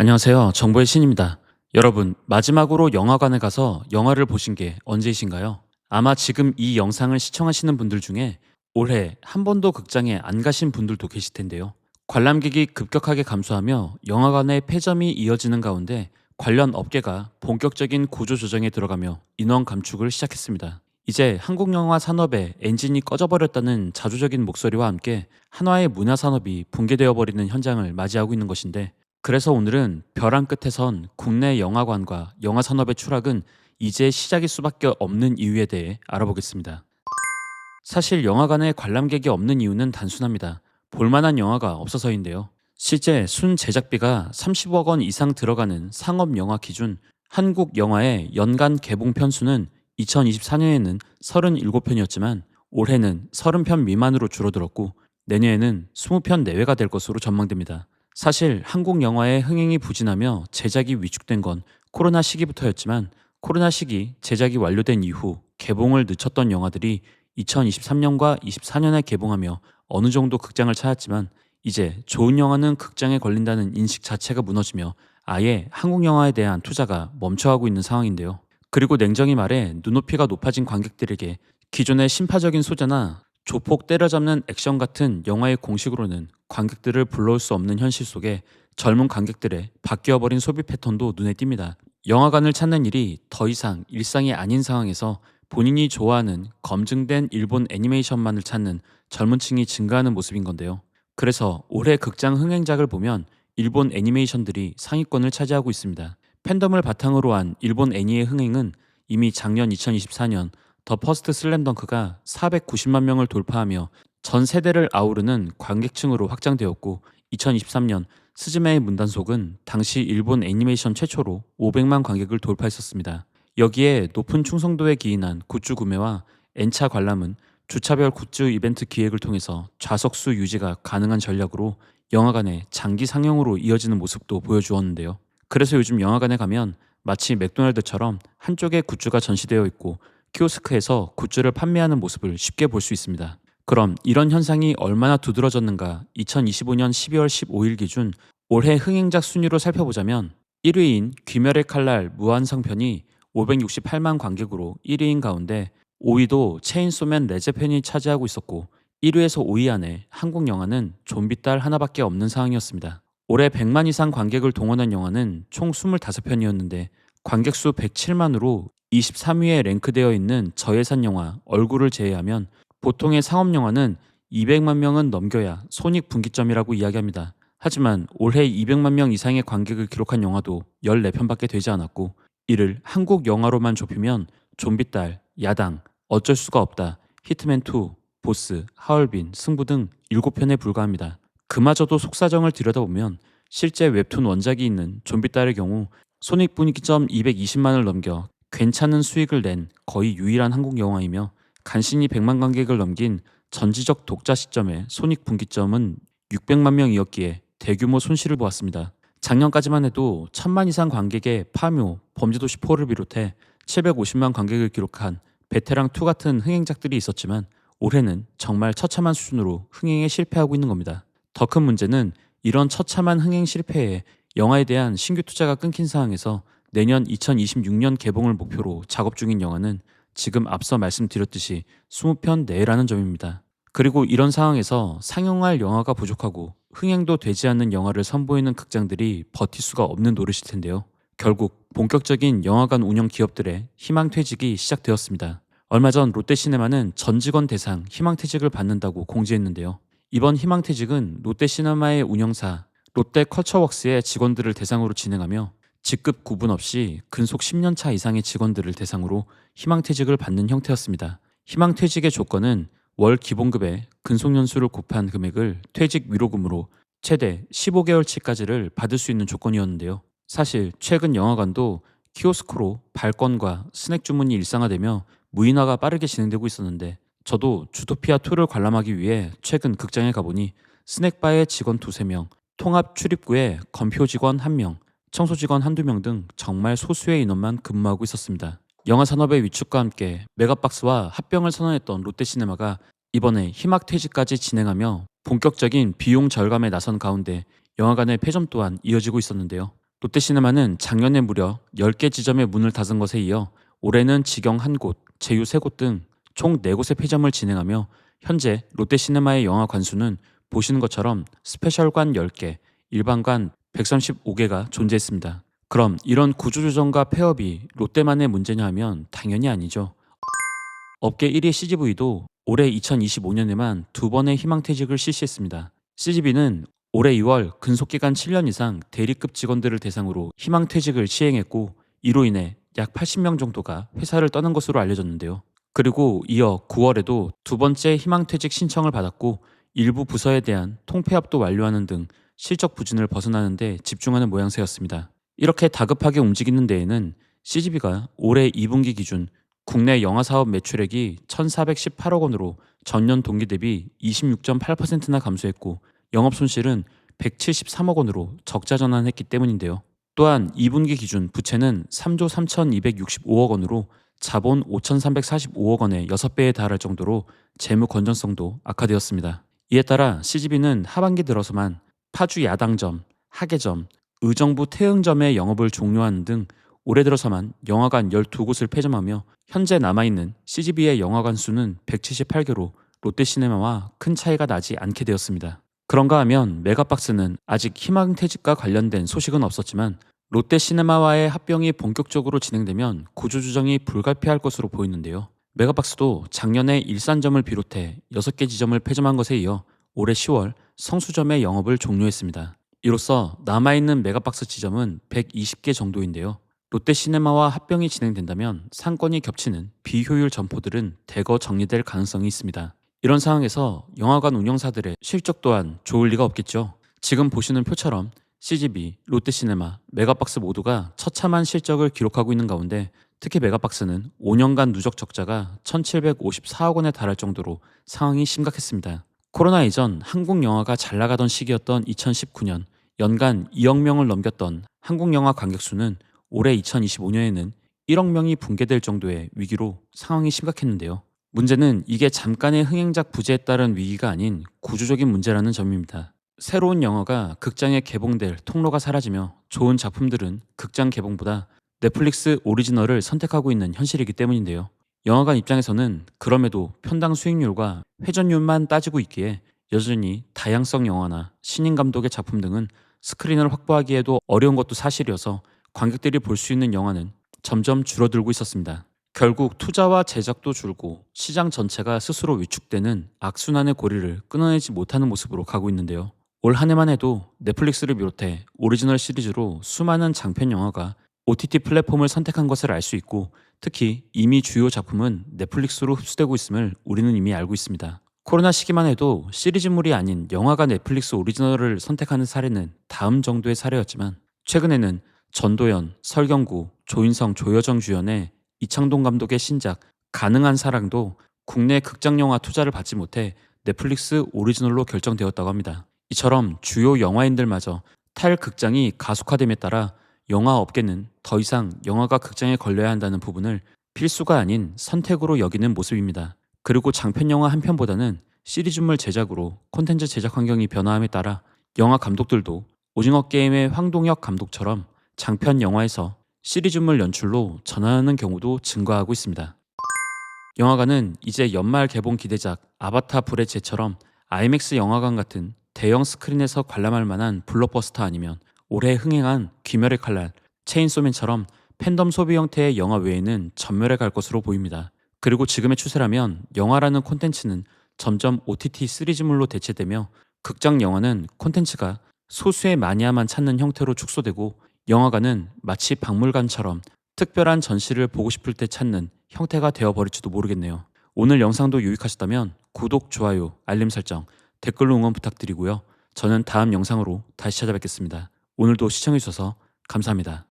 안녕하세요. 정보의 신입니다. 여러분, 마지막으로 영화관에 가서 영화를 보신 게 언제이신가요? 아마 지금 이 영상을 시청하시는 분들 중에 올해 한 번도 극장에 안 가신 분들도 계실 텐데요. 관람객이 급격하게 감소하며 영화관의 폐점이 이어지는 가운데 관련 업계가 본격적인 구조조정에 들어가며 인원 감축을 시작했습니다. 이제 한국 영화 산업의 엔진이 꺼져버렸다는 자조적인 목소리와 함께 한화의 문화 산업이 붕괴되어 버리는 현장을 맞이하고 있는 것인데 그래서 오늘은 벼랑 끝에 선 국내 영화관과 영화 산업의 추락은 이제 시작일 수밖에 없는 이유에 대해 알아보겠습니다. 사실 영화관에 관람객이 없는 이유는 단순합니다. 볼만한 영화가 없어서인데요. 실제 순 제작비가 30억 원 이상 들어가는 상업 영화 기준 한국 영화의 연간 개봉 편수는 2024년에는 37편이었지만 올해는 30편 미만으로 줄어들었고 내년에는 20편 내외가 될 것으로 전망됩니다. 사실 한국 영화의 흥행이 부진하며 제작이 위축된 건 코로나 시기부터였지만 코로나 시기 제작이 완료된 이후 개봉을 늦췄던 영화들이 2023년과 24년에 개봉하며 어느 정도 극장을 찾았지만 이제 좋은 영화는 극장에 걸린다는 인식 자체가 무너지며 아예 한국 영화에 대한 투자가 멈춰가고 있는 상황인데요. 그리고 냉정히 말해 눈높이가 높아진 관객들에게 기존의 심파적인 소재나 조폭 때려잡는 액션 같은 영화의 공식으로는 관객들을 불러올 수 없는 현실 속에 젊은 관객들의 바뀌어버린 소비 패턴도 눈에 띕니다. 영화관을 찾는 일이 더 이상 일상이 아닌 상황에서 본인이 좋아하는 검증된 일본 애니메이션만을 찾는 젊은 층이 증가하는 모습인 건데요. 그래서 올해 극장 흥행작을 보면 일본 애니메이션들이 상위권을 차지하고 있습니다. 팬덤을 바탕으로 한 일본 애니의 흥행은 이미 작년 2024년 더 퍼스트 슬램덩크가 490만 명을 돌파하며 전 세대를 아우르는 관객층으로 확장되었고 2023년 스즈메의 문단속은 당시 일본 애니메이션 최초로 500만 관객을 돌파했었습니다. 여기에 높은 충성도에 기인한 굿즈 구매와 N차 관람은 주차별 굿즈 이벤트 기획을 통해서 좌석수 유지가 가능한 전략으로 영화관의 장기 상영으로 이어지는 모습도 보여주었는데요. 그래서 요즘 영화관에 가면 마치 맥도날드처럼 한쪽에 굿즈가 전시되어 있고 키오스크에서 굿즈를 판매하는 모습을 쉽게 볼 수 있습니다. 그럼 이런 현상이 얼마나 두드러졌는가 2025년 12월 15일 기준 올해 흥행작 순위로 살펴보자면 1위인 귀멸의 칼날 무한성편이 568만 관객으로 1위인 가운데 5위도 체인소맨 레제편이 차지하고 있었고 1위에서 5위 안에 한국 영화는 좀비 딸 하나밖에 없는 상황이었습니다. 올해 100만 이상 관객을 동원한 영화는 총 25편이었는데 관객 수 107만으로 23위에 랭크되어 있는 저예산 영화 얼굴을 제외하면 보통의 상업 영화는 200만 명은 넘겨야 손익 분기점이라고 이야기합니다. 하지만 올해 200만 명 이상의 관객을 기록한 영화도 14편밖에 되지 않았고 이를 한국 영화로만 좁히면 좀비딸, 야당, 어쩔 수가 없다, 히트맨2, 보스, 하얼빈, 승부 등 7편에 불과합니다. 그마저도 속사정을 들여다보면 실제 웹툰 원작이 있는 좀비딸의 경우 손익분기점 220만을 넘겨 괜찮은 수익을 낸 거의 유일한 한국 영화이며 간신히 100만 관객을 넘긴 전지적 독자 시점의 손익 분기점은 600만 명이었기에 대규모 손실을 보았습니다. 작년까지만 해도 1000만 이상 관객의 파묘, 범죄도시 4를 비롯해 750만 관객을 기록한 베테랑 2 같은 흥행작들이 있었지만 올해는 정말 처참한 수준으로 흥행에 실패하고 있는 겁니다. 더 큰 문제는 이런 처참한 흥행 실패에 영화에 대한 신규 투자가 끊긴 상황에서 내년 2026년 개봉을 목표로 작업 중인 영화는 지금 앞서 말씀드렸듯이 20편 내라는 점입니다. 그리고 이런 상황에서 상영할 영화가 부족하고 흥행도 되지 않는 영화를 선보이는 극장들이 버틸 수가 없는 노릇일 텐데요. 결국 본격적인 영화관 운영 기업들의 희망퇴직이 시작되었습니다. 얼마 전 롯데시네마는 전 직원 대상 희망퇴직을 받는다고 공지했는데요. 이번 희망퇴직은 롯데시네마의 운영사 롯데컬처웍스의 직원들을 대상으로 진행하며 직급 구분 없이 근속 10년 차 이상의 직원들을 대상으로 희망퇴직을 받는 형태였습니다. 희망퇴직의 조건은 월 기본급의 근속연수를 곱한 금액을 퇴직 위로금으로 최대 15개월치까지를 받을 수 있는 조건이었는데요. 사실 최근 영화관도 키오스크로 발권과 스낵 주문이 일상화되며 무인화가 빠르게 진행되고 있었는데 저도 주토피아2를 관람하기 위해 최근 극장에 가보니 스낵바의 직원 두세 명, 통합 출입구에 검표 직원 한 명, 청소 직원 한두 명 등 정말 소수의 인원만 근무하고 있었습니다. 영화 산업의 위축과 함께 메가박스와 합병을 선언했던 롯데시네마가 이번에 희망 퇴직까지 진행하며 본격적인 비용 절감에 나선 가운데 영화관의 폐점 또한 이어지고 있었는데요. 롯데시네마는 작년에 무려 10개 지점의 문을 닫은 것에 이어 올해는 직영 1곳, 제휴 3곳 등 총 4곳의 폐점을 진행하며 현재 롯데시네마의 영화 관수는 보시는 것처럼 스페셜관 10개, 일반관 135개가 존재했습니다. 그럼 이런 구조조정과 폐업이 롯데만의 문제냐 하면 당연히 아니죠. 업계 1위 CGV도 올해 2025년에만 두 번의 희망퇴직을 실시했습니다. CGV는 올해 2월 근속기간 7년 이상 대리급 직원들을 대상으로 희망퇴직을 시행했고 이로 인해 약 80명 정도가 회사를 떠난 것으로 알려졌는데요. 그리고 이어 9월에도 두 번째 희망퇴직 신청을 받았고 일부 부서에 대한 통폐합도 완료하는 등 실적 부진을 벗어나는데 집중하는 모양새였습니다. 이렇게 다급하게 움직이는 데에는 CGV가 올해 2분기 기준 국내 영화 사업 매출액이 1,418억 원으로 전년 동기 대비 26.8%나 감소했고 영업 손실은 173억 원으로 적자 전환했기 때문인데요. 또한 2분기 기준 부채는 3조 3,265억 원으로 자본 5,345억 원의 6배에 달할 정도로 재무 건전성도 악화되었습니다. 이에 따라 CGV는 하반기 들어서만 파주 야당점, 하계점, 의정부 태흥점의 영업을 종료하는 등 올해 들어서만 영화관 12곳을 폐점하며 현재 남아있는 CGV의 영화관 수는 178개로 롯데시네마와 큰 차이가 나지 않게 되었습니다. 그런가 하면 메가박스는 아직 희망퇴직과 관련된 소식은 없었지만 롯데시네마와의 합병이 본격적으로 진행되면 구조조정이 불가피할 것으로 보이는데요. 메가박스도 작년에 일산점을 비롯해 6개 지점을 폐점한 것에 이어 올해 10월 성수점의 영업을 종료했습니다. 이로써 남아있는 메가박스 지점은 120개 정도인데요. 롯데시네마와 합병이 진행된다면 상권이 겹치는 비효율 점포들은 대거 정리될 가능성이 있습니다. 이런 상황에서 영화관 운영사들의 실적 또한 좋을 리가 없겠죠. 지금 보시는 표처럼 CGV, 롯데시네마, 메가박스 모두가 처참한 실적을 기록하고 있는 가운데 특히 메가박스는 5년간 누적 적자가 1,754억 원에 달할 정도로 상황이 심각했습니다. 코로나 이전 한국 영화가 잘 나가던 시기였던 2019년 연간 2억 명을 넘겼던 한국 영화 관객 수는 올해 2025년에는 1억 명이 붕괴될 정도의 위기로 상황이 심각했는데요. 문제는 이게 잠깐의 흥행작 부재에 따른 위기가 아닌 구조적인 문제라는 점입니다. 새로운 영화가 극장에 개봉될 통로가 사라지며 좋은 작품들은 극장 개봉보다 넷플릭스 오리지널을 선택하고 있는 현실이기 때문인데요. 영화관 입장에서는 그럼에도 편당 수익률과 회전율만 따지고 있기에 여전히 다양성 영화나 신인 감독의 작품 등은 스크린을 확보하기에도 어려운 것도 사실이어서 관객들이 볼 수 있는 영화는 점점 줄어들고 있었습니다. 결국 투자와 제작도 줄고 시장 전체가 스스로 위축되는 악순환의 고리를 끊어내지 못하는 모습으로 가고 있는데요. 올 한 해만 해도 넷플릭스를 비롯해 오리지널 시리즈로 수많은 장편 영화가 OTT 플랫폼을 선택한 것을 알 수 있고 특히 이미 주요 작품은 넷플릭스로 흡수되고 있음을 우리는 이미 알고 있습니다. 코로나 시기만 해도 시리즈물이 아닌 영화가 넷플릭스 오리지널을 선택하는 사례는 다음 정도의 사례였지만 최근에는 전도연, 설경구, 조인성, 조여정 주연의 이창동 감독의 신작 가능한 사랑도 국내 극장 영화 투자를 받지 못해 넷플릭스 오리지널로 결정되었다고 합니다. 이처럼 주요 영화인들마저 탈극장이 가속화됨에 따라 영화 업계는 더 이상 영화가 극장에 걸려야 한다는 부분을 필수가 아닌 선택으로 여기는 모습입니다. 그리고 장편 영화 한 편보다는 시리즈물 제작으로 콘텐츠 제작 환경이 변화함에 따라 영화 감독들도 오징어 게임의 황동혁 감독처럼 장편 영화에서 시리즈물 연출로 전환하는 경우도 증가하고 있습니다. 영화관은 이제 연말 개봉 기대작 아바타 불의 제처럼 IMAX 영화관 같은 대형 스크린에서 관람할 만한 블록버스터 아니면 올해 흥행한 귀멸의 칼날, 체인소맨처럼 팬덤 소비 형태의 영화 외에는 전멸해 갈 것으로 보입니다. 그리고 지금의 추세라면 영화라는 콘텐츠는 점점 OTT 시리즈물로 대체되며 극장 영화는 콘텐츠가 소수의 마니아만 찾는 형태로 축소되고 영화관은 마치 박물관처럼 특별한 전시를 보고 싶을 때 찾는 형태가 되어버릴지도 모르겠네요. 오늘 영상도 유익하셨다면 구독, 좋아요, 알림 설정, 댓글로 응원 부탁드리고요. 저는 다음 영상으로 다시 찾아뵙겠습니다. 오늘도 시청해주셔서 감사합니다.